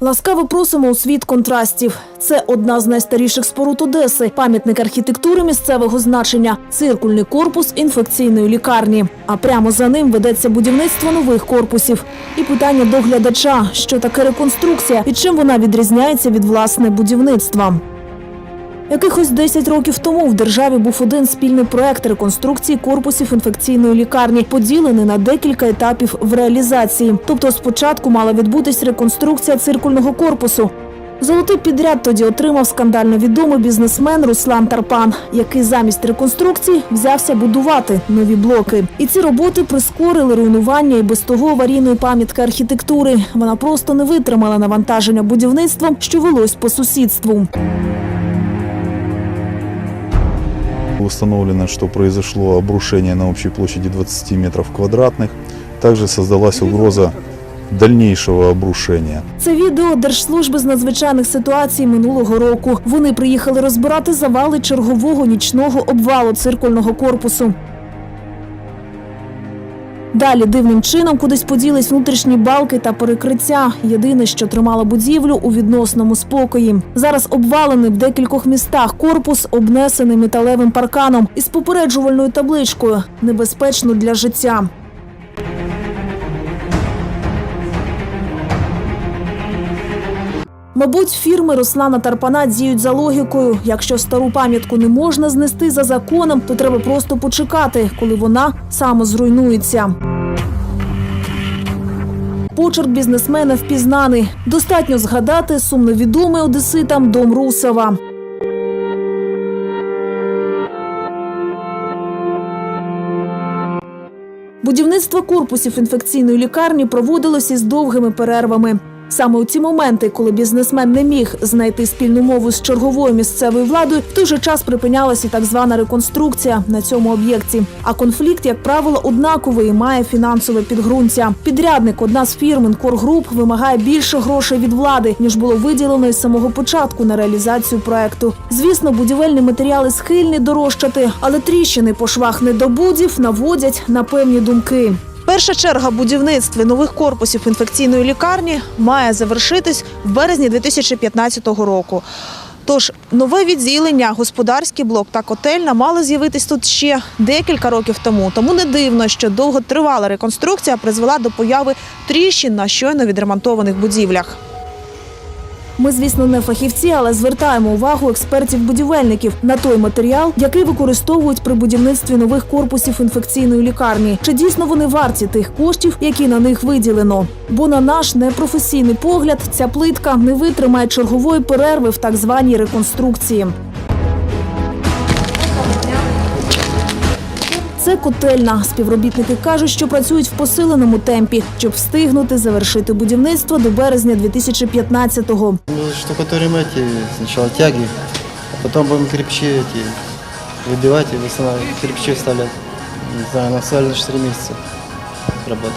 Ласкаво просимо у світ контрастів. Це одна з найстаріших споруд Одеси, пам'ятник архітектури місцевого значення, циркульний корпус інфекційної лікарні. А прямо за ним ведеться будівництво нових корпусів. І питання до глядача: що таке реконструкція і чим вона відрізняється від власне будівництва. Якихось 10 років тому в державі був один спільний проект реконструкції корпусів інфекційної лікарні, поділений на декілька етапів в реалізації. Тобто, спочатку мала відбутись реконструкція циркульного корпусу. Золотий підряд тоді отримав скандально відомий бізнесмен Руслан Тарпан, який замість реконструкції взявся будувати нові блоки. І ці роботи прискорили руйнування і без того аварійної пам'ятки архітектури. Вона просто не витримала навантаження будівництвом, що велось по сусідству. Установлено, что произошло обрушение на общей площади 20 метров квадратных. Также создалась угроза Дальнішого обрушения. Це відео Держслужби з надзвичайних ситуацій минулого року. Вони приїхали розбирати завали чергового нічного обвалу циркульного корпусу. Далі дивним чином кудись поділись внутрішні балки та перекриття. Єдине, що тримало будівлю у відносному спокої. Зараз обвалений в декількох містах корпус, обнесений металевим парканом із попереджувальною табличкою небезпечно для життя. Мабуть, фірми Руслана Тарпана діють за логікою. Якщо стару пам'ятку не можна знести за законом, то треба просто почекати, коли вона самозруйнується. Почерк бізнесмена впізнаний. Достатньо згадати сумновідомий одеситам дом Русова. Будівництво корпусів інфекційної лікарні проводилось із довгими перервами. Саме у ці моменти, коли бізнесмен не міг знайти спільну мову з черговою місцевою владою, в той же час припинялася так звана реконструкція на цьому об'єкті. А конфлікт, як правило, однаковий і має фінансове підґрунтя. Підрядник, одна з фірм «Інкоргруп» вимагає більше грошей від влади, ніж було виділено із самого початку на реалізацію проекту. Звісно, будівельні матеріали схильні дорожчати, але тріщини по швах недобудів наводять на певні думки. Перша черга будівництва нових корпусів інфекційної лікарні має завершитись в березні 2015 року. Тож нове відділення, господарський блок та котельна мали з'явитись тут ще декілька років тому. Тому не дивно, що довготривала реконструкція призвела до появи тріщин на щойно відремонтованих будівлях. Ми, звісно, не фахівці, але звертаємо увагу експертів-будівельників на той матеріал, який використовують при будівництві нових корпусів інфекційної лікарні. Чи дійсно вони варті тих коштів, які на них виділено? Бо на наш непрофесійний погляд ця плитка не витримає чергової перерви в так званій реконструкції. Це котельна. Співробітники кажуть, що працюють в посиленому темпі, щоб встигнути завершити будівництво до березня 2015-го. Мы штукатурим эти сначала тяги, а потом будем кирпичи эти выбивать и восстанавливать, кирпичи вставлять. Не знаю, на все лишь 3 месяца работы.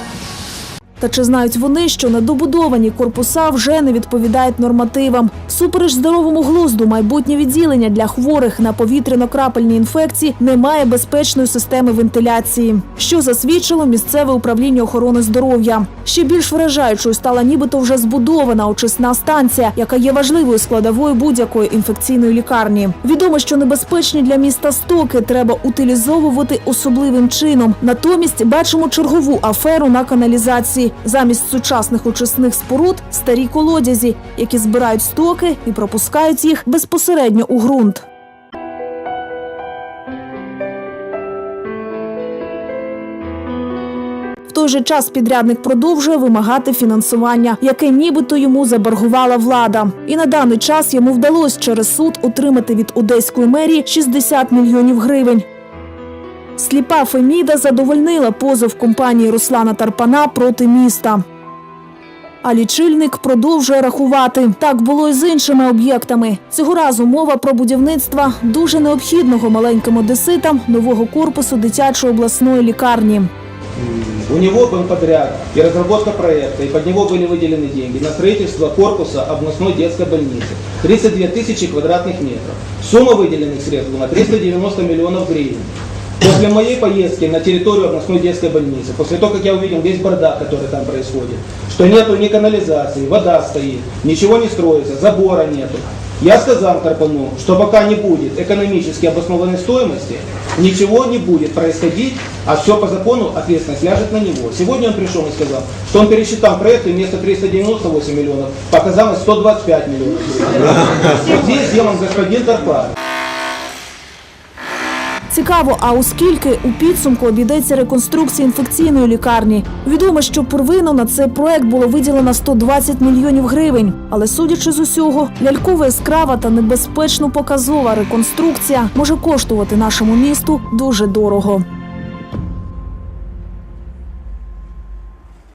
Та чи знають вони, що недобудовані корпуса вже не відповідають нормативам? Супереч здоровому глузду, майбутнє відділення для хворих на повітряно-крапельні інфекції не має безпечної системи вентиляції, що засвідчило місцеве управління охорони здоров'я. Ще більш вражаючою стала нібито вже збудована очисна станція, яка є важливою складовою будь-якої інфекційної лікарні. Відомо, що небезпечні для міста стоки треба утилізовувати особливим чином. Натомість бачимо чергову аферу на каналізації. Замість сучасних очисних споруд старі колодязі, які збирають стоки і пропускають їх безпосередньо у ґрунт. В той же час підрядник продовжує вимагати фінансування, яке нібито йому заборгувала влада. І на даний час йому вдалося через суд отримати від одеської мерії 60 мільйонів гривень. Сліпа Феміда задовольнила позов компанії Руслана Тарпана проти міста. А лічильник продовжує рахувати. Так було і з іншими об'єктами. Цього разу мова про будівництво дуже необхідного маленьким одеситам нового корпусу дитячої обласної лікарні. У него был подряд и разработка проекта, и под него были выделены деньги на строительство корпуса областной детской больницы. 32 тысячи квадратных метров. Сумма выделенных средств была 390 миллионов гривен. После моей поездки на территорию областной детской больницы, после того, как я увидел весь бардак, который там происходит, что нету ни канализации, вода стоит, ничего не строится, забора нету, я сказал Карпану, что пока не будет экономически обоснованной стоимости, ничего не будет происходить, а все по закону ответственность ляжет на него. Сегодня он пришел и сказал, что он пересчитал проект и вместо 398 миллионов показалось 125 миллионов. Вот Здесь сделан господин Карпан. Цікаво, а оскільки у підсумку обійдеться реконструкція інфекційної лікарні. Відомо, що первинно на цей проект було виділено 120 мільйонів гривень. Але судячи з усього, лялькова яскрава та небезпечно показова реконструкція може коштувати нашому місту дуже дорого.